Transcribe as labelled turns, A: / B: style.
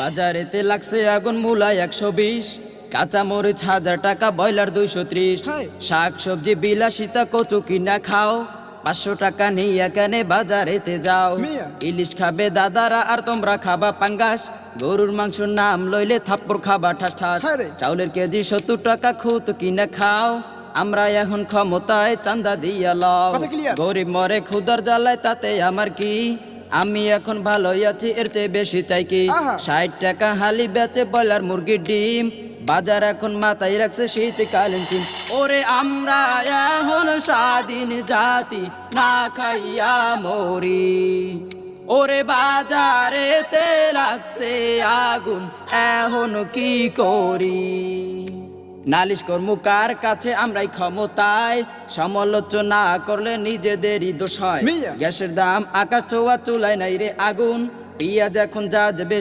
A: বাজারেতে লাগছে আগুন মূলায় একশো বিশ কাঁচা মরিচ হাজার টাকা ব্রয়লার দুইশো ত্রিশ। শাক সবজি বিলাসিতা কচু কিনা খাও পাঁচশো টাকা নিয়ে কেনে বাজারেতে যাও। ইলিশ খাবে দাদারা আর তোমরা খাবা পাঙ্গাস। গরুর মাংসর নাম লইলে থাপ্পড় খাবা ঠাস ঠাস চাউলের কেজি সত্তর টাকা খুত কিনে খাও। আমরা এখন ক্ষমতায় চান্দা দিয়া লও। গরিব মরে ক্ষুদার জ্বালায় তাতে আমার কি? আমি এখন ভালোই আছি এর চেয়ে বেশি চাই কি? ষাট টাকা হালি বেচে ব্রয়লার মুরগির ডিম। বাজার এখন মাথায় রাখছে শীতকালীন চিন। ওরে আমরা এখন স্বাধীন জাতি না খাইয়া মরি। ওরে বাজারেতে লাগছে আগুন এখন কি করি? নালিশ কর্ম কার কাছে? আমরাই ক্ষমতায়। সমালোচনা করলে নিজেদেরই দোষ হয়। গ্যাসের দাম আকাশ চোয়া চুলায় নাই রে আগুন। পিয়া যখন যা যাবে